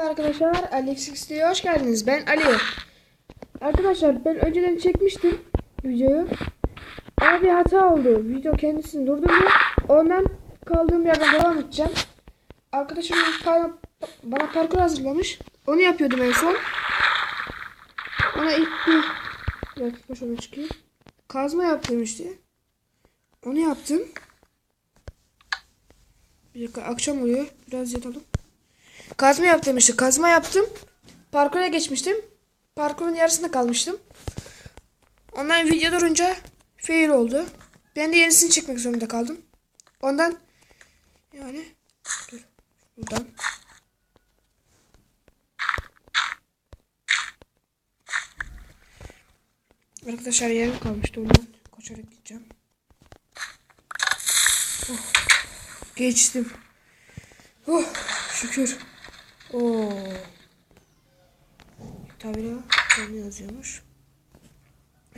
Arkadaşlar AlexX'de hoş geldiniz. Ben Ali. Arkadaşlar ben önceden çekmiştim videoyu. Ama bir hata oldu. Video kendisini durdurdu. Ondan kaldığım yerden devam edeceğim. Arkadaşım bana, bana parkur hazırlamış. Onu yapıyordum en son. Bana ilk bir dakika şöyle çıkayım. Kazma yap demişti. Onu yaptım. Bir dakika akşam oluyor. Biraz yatalım. Kazma yap demişti. Kazma yaptım. Parkura geçmiştim. Parkurun yarısında kalmıştım. Ondan video durunca fail oldu. Ben de yenisini çekmek zorunda kaldım. Ondan yani dur buradan Arkadaşlar yarım kalmıştı ondan koşarak gideceğim. Oh, geçtim. Oh, şükür. Oo. Tabela ne yazıyormuş?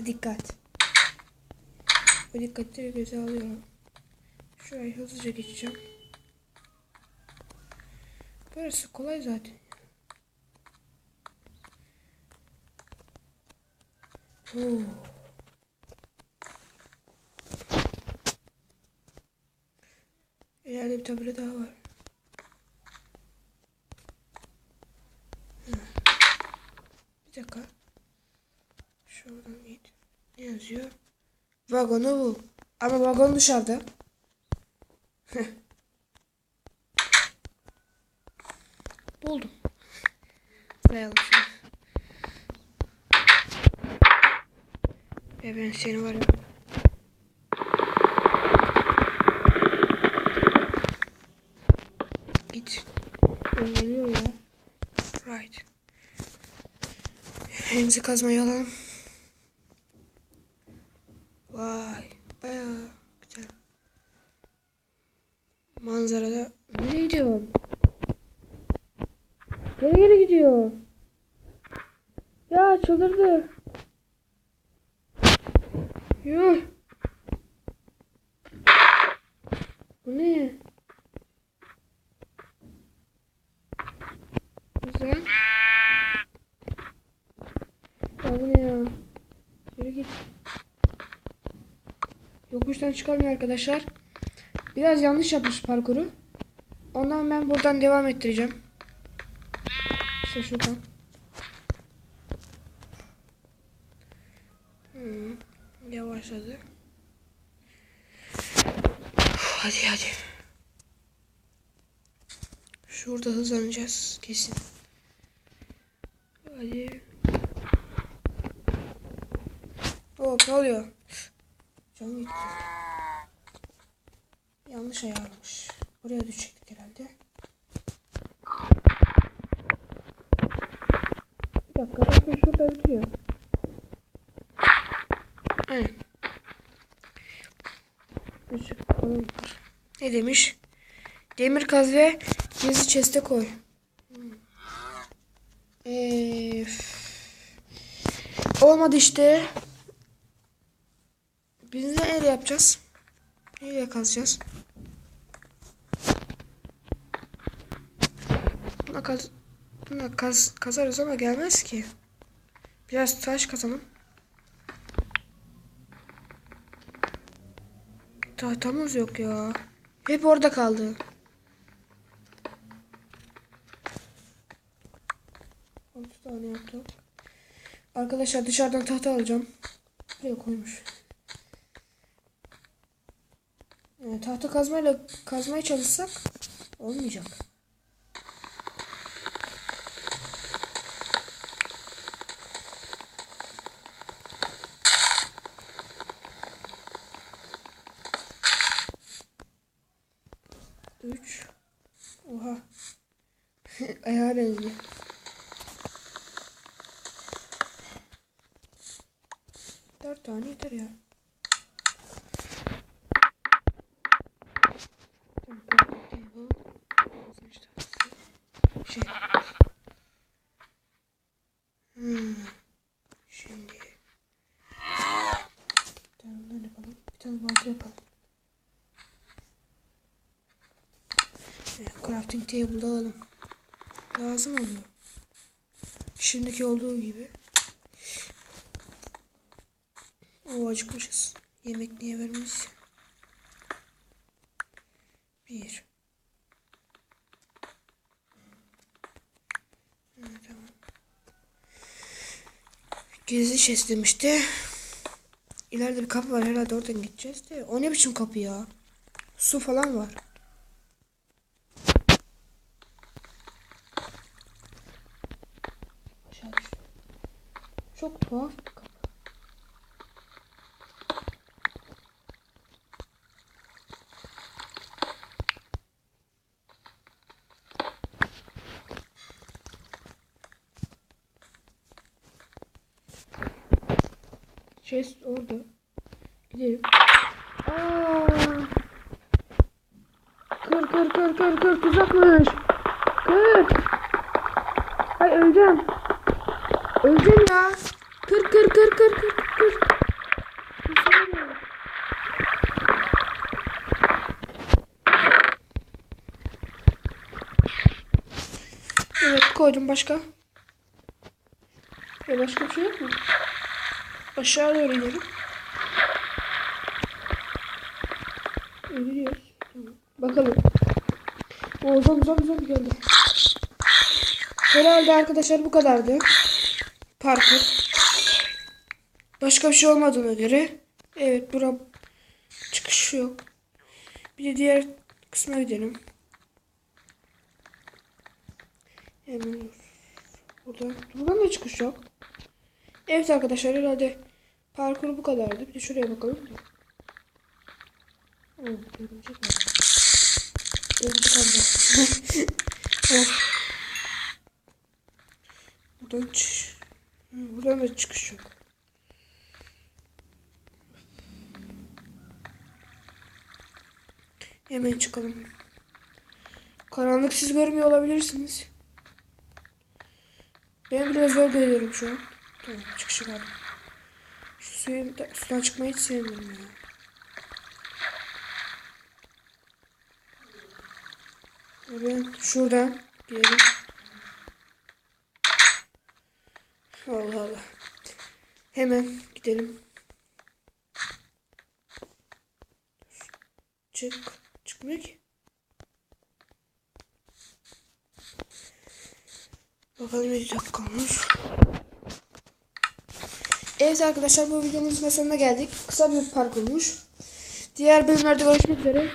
Dikkat. Bu dikkatleri göze alıyorum. Şurayı hızlıca geçeceğim. Burası kolay zaten. Oo. İleride bir tabela daha var. Bir dakika. Şuradan git. Ne yazıyor? Vagonu bul. Ama vagon dışarıda. Buldum. Sayalım şunu. Ya ben seni var ya. Git. Geliyor ya. Right. Elimizi kazmayı alalım. Vay. Bayağı güzel. Manzarada. Nereye gidiyor? Geri geri gidiyor. Ya çıldırdı. Yuh. Bu ne? Güzel. Ya bu ne ya? Yürü git. Yokuştan çıkamıyor arkadaşlar. Biraz yanlış yapmış parkuru. Ondan ben buradan devam ettireceğim. İşte şuradan. Hmm, yavaşladı. Hadi hadi. Şurada hızlanacağız kesin. Hadi. Ne oluyor? Canım gitti. Yanlış ayarlamış. Buraya düşecektik herhalde. Bir dakika bakın şurada bitiyor. Evet. Ne demiş? Demir kaz ve gizli chest'e koy. Ee, olmadı işte. Biz ne el yapacağız? Neyle kazacağız? Buna kaz buna kaz kazarız ama gelmez ki. Biraz taş kazalım. Tahtamız yok ya. Hep orada kaldı. Altı tane yaptım. Arkadaşlar dışarıdan tahta alacağım. Buraya koymuş. Yani tahta kazmayla kazmaya çalışsak olmayacak. Üç. Oha. Ayağa benziyor. Dört tane yeter ya. Şimdi. Bir tane bundan yapalım. Bir tane balta yapalım. Crafting table'da alalım. lazım oluyor. Şimdiki olduğu gibi. O acıkmışız. Yemek niye vermiş? Bir. Ha, tamam. Gizli chest demişti. İleride bir kapı var herhalde oradan gideceğiz de. O ne biçim kapı ya? Su falan var. Çok tuhaf Chest orada. Gidelim. Aa! Kır kır kır kır kır tuzakmış. Kır. Ay öleceğim. Öleceğim ya. Kır kır kır kır kır kır. Evet koydum başka. Ya başka bir şey yok mu? Aşağı doğru inelim. Tamam. Bakalım. O zombi zombi zombi geldi. Herhalde arkadaşlar bu kadardı. Parkur. Başka bir şey olmadığına göre. Evet bura çıkış yok. Bir de diğer kısma gidelim. Hemen buradan. Buradan da çıkış yok. Evet arkadaşlar herhalde parkur bu kadardı. Bir de şuraya bakalım. Evet, örümcek var. Örümcek amca. of. Buradan çık. Buradan da çıkış yok. Hemen çıkalım. Karanlık siz görmüyor olabilirsiniz. Ben biraz zor görüyorum şu an. Tamam çıkışı var. Şu suyun, sudan çıkmayı hiç sevmiyorum ya. Ben şuradan gidelim. Allah Allah. Hemen gidelim. Çık. Çıkmıyor ki. Bakalım 7 dakika olmuş. Evet arkadaşlar bu videomuzun sonuna geldik. Kısa bir park olmuş. Diğer bölümlerde görüşmek üzere.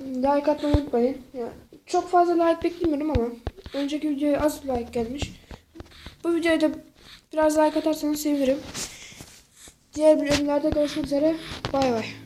Like atmayı unutmayın. Ya, çok fazla like beklemiyorum ama önceki videoya az like gelmiş. Bu videoya da biraz like atarsanız sevinirim. Diğer bölümlerde görüşmek üzere. Bay bay.